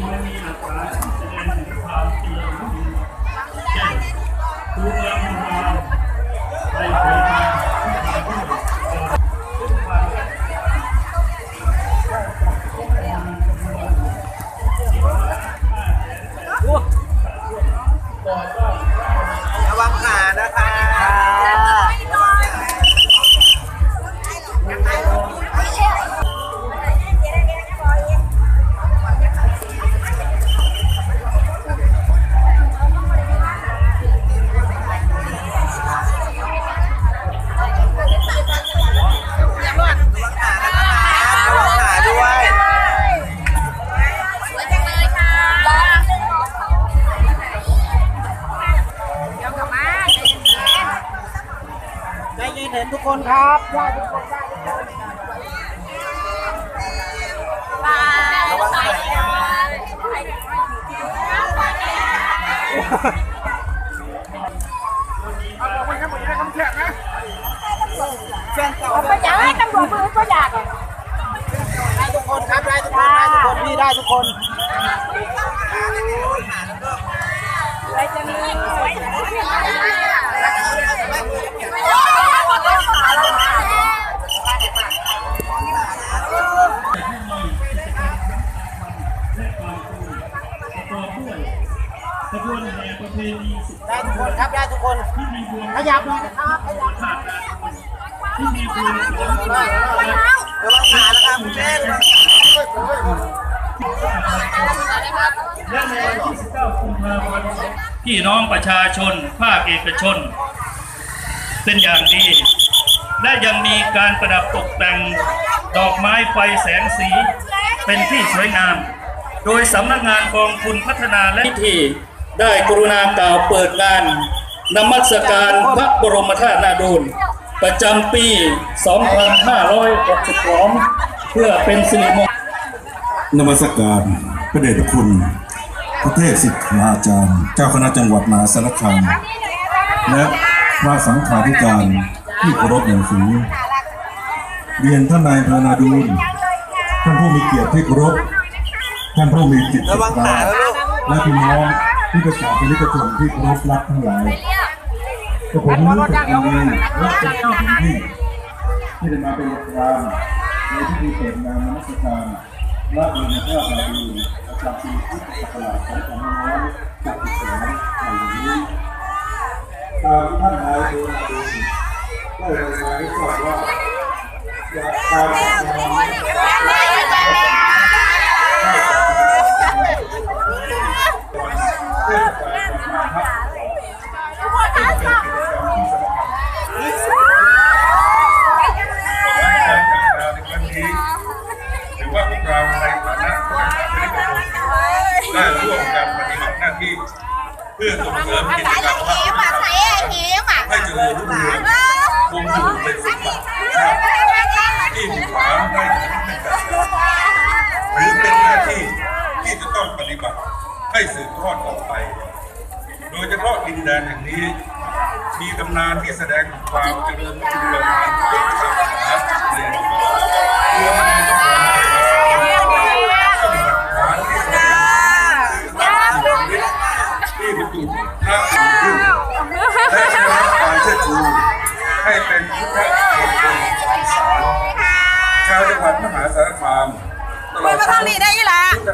คือ กคนได้ทุกคนๆบายบายแฟนเก่าก็อยากให้ตำรวจมือก็อยากได้ทุกคนครับได้ทุกคนได้ทุกคนพี่ได้ทุกคน และความรู้ประกอบด้วยขบวนแห่ประเพณีสุดได้ทุกคนครับได้ทุกคน ที่มีบวงขยับหน่อยนะครับขยับขาดที่มีบวงสรวงระวังขานะครับคุณแม่ระวังขาและในวันที่19กุมภาพันธ์พี่น้องประชาชน ภาคเอกชน เป็นอย่างดี และยังมีการประดับตกแต่งดอกไม้ไฟแสงสี เป็นที่สวยงาม โดยสำนักงานกองทุนพัฒนาและพิธีได้กรุณากล่าวเปิดงานนมัสการพระบรมธาตุนาดูลประจำปี 2562 เพื่อเป็นสิริมงคลนมัสการพระเดชพระคุณ พระเทพสิทธาจารย์ เจ้าคณะจังหวัดมหาสารคามและพระสังฆาธิการที่เคารพอย่างสูงเรียนท่านนายพนาดูลท่านผู้มีเกียรติที่เคารพ ท่านผู้มีจิตศรัระทวังธาขาแล้วลูกและพี่น้องที่ประชาชนที่ประชาชนที่เคารพรักทั้งหลายกับผมรู้สึกยินดีและเป็นเจ้าหน้าที่ที่ได้มาเป็นประธานในพิธีเปิดงานนมัสการพระบรมธาตุนาดูลประจำปีพุทธศักราช2562ในวันนี้ตามท่านนายโดนาดูลได้รายงานให้ทราบว่าจากการจัดงาน เพื่อส่งเสริมกิจกรรมวัฒนธรรมให้เจริญรุ่งเรืองคงอยู่เป็นสมบัติชาติที่มีความได้ถึงเป็นกันหรือเป็นหน้าที่ที่จะต้องปฏิบัติให้สืบทอดต่อไป โดยเฉพาะดินแดนแห่งนี้ มีตำนานที่แสดงถึงความเจริญรุ่งเรืองทางพุทธศาส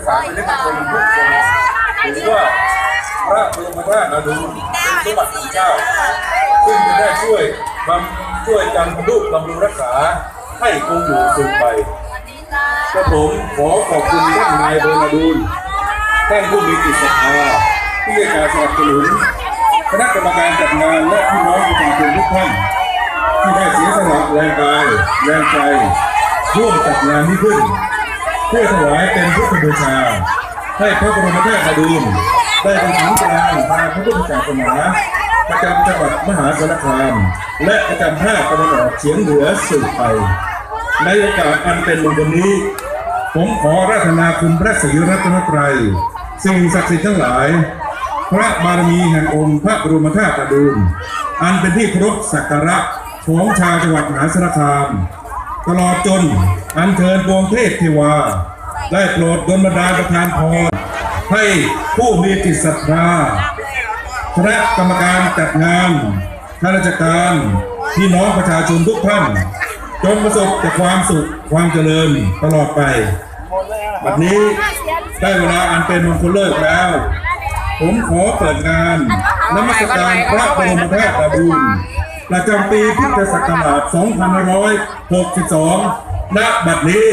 ศาสนิกชนทุกคนถือว่าพระบรมธาตุนาดูเป็นสมบัติของเจ้า ซึ่งจะได้ช่วยบำช่วยกันรรลุบำรุงรักษาให้คงอยู่สืบไปกระผมขอขอบคุณท่านนายเบอร์นาดูลท่านผู้มีจิตศรัทธาที่ให้การสนับสนุนคณะกรรมการจัดงานและพี่น้องประชาชนทุกท่านที่ได้เสียสละแรงกายแรงใจร่วมจัดงานนี้ขึ้น พื่อถวายเป็นพุทธบูชา ให้พระบรมธาตุนาดูลได้เป็นศูนย์กลางทางพระพุทธศาสนาประจำจังหวัดมหาสารคาม และประจำภาคตะวันออกเฉียงเหนือสืบไป ในโอกาสอันเป็นมงคลนี้ ผมขอราธนาคุณพระศรีรัตนตรัยสิ่งศักดิ์สิทธิ์ทั้งหลาย พระบารมีแห่งองค์พระบรมธาตุดูลอันเป็นที่เคารพสักการะของชาวจังหวัดมหาสารคาม ตลอดจนอันเชิญปวงเทพเทวา ได้โปรดดลบันดาลประทานพรให้ผู้มีจิตศรัทธาคณะกรรมการจัดงานข้าราชการพี่น้องประชาชนทุกท่าน จงประสบแต่ความสุขความเจริญตลอดไปบัดนี้ได้เวลาอันเป็นมงคลเลิกแล้ว ผมขอเปิดงานนมัสการพระบรมธาตุอาบูร ประจำปีพุทธศักราช 2562 ณ บัดนี้